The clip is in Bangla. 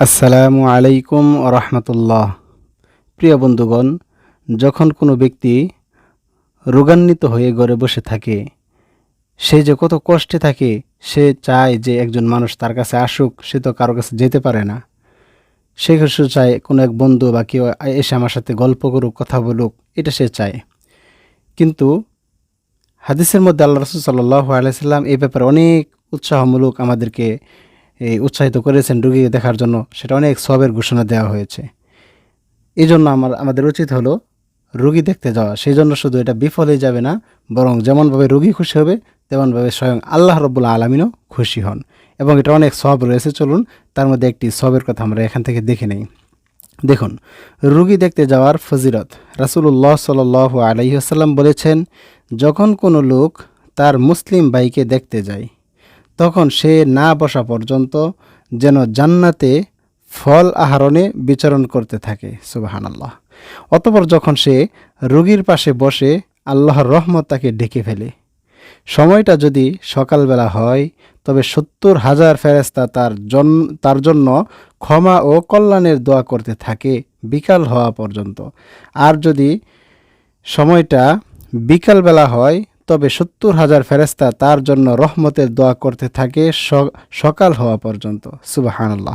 আসসালামু আলাইকুম রহমতুল্লাহ। প্রিয় বন্ধুগণ, যখন কোনো ব্যক্তি রোগান্বিত হয়ে ঘরে বসে থাকে, সে যে কত কষ্টে থাকে, সে চায় যে একজন মানুষ তার কাছে আসুক, সে তো কারও কাছে যেতে পারে না। সে কিছু চায়, কোনো এক বন্ধু বা কেউ এসে আমার সাথে গল্প করুক, কথা বলুক, এটা সে চায়। কিন্তু হাদিসের মধ্যে আল্লাহ রসুল সাল্লাহ আলাইসাল্লাম এই ব্যাপারে অনেক উৎসাহমূলক আমাদেরকে এই উৎসাহিত করেছেন রুগীকে দেখার জন্য, সেটা অনেক সবের ঘোষণা দেওয়া হয়েছে। এই জন্য আমার, আমাদের উচিত হলো রুগী দেখতে যাওয়া। সেই জন্য শুধু এটা বিফলে যাবে না, বরং যেমনভাবে রুগী খুশি হবে, তেমনভাবে স্বয়ং আল্লাহ রব্বুল্লা আলমিনও খুশি হন। এবং এটা অনেক সব রয়েছে, চলুন তার মধ্যে একটি সবের কথা আমরা এখান থেকে দেখে নেই। দেখুন, রুগী দেখতে যাওয়ার ফজিরত রাসুল্লাহ সাল আলহিহাসাল্লাম বলেছেন, যখন কোনো লোক তার মুসলিম ভাইকে দেখতে যায় তখন সে না বসা পর্যন্ত যেন জান্নাতে ফল আহরণে বিচরণ করতে থাকে, সুবাহানাল্লাহ। অতপর যখন সে রোগীর পাশে বসে, আল্লাহর রহমত তাকে ডেকে ফেলে। সময়টা যদি সকালবেলা হয়, তবে সত্তর হাজার ফেরেস্তা তার জন, তার জন্য ক্ষমা ও কল্যাণের দোয়া করতে থাকে বিকাল হওয়া পর্যন্ত। আর যদি সময়টা বিকালবেলা হয় তবে সত্তর হাজার ফেরেস্তা তার জন্য রহমতের দোয়া করতে থাকে সকাল হওয়া পর্যন্ত। সুবাহানাল্লাহ।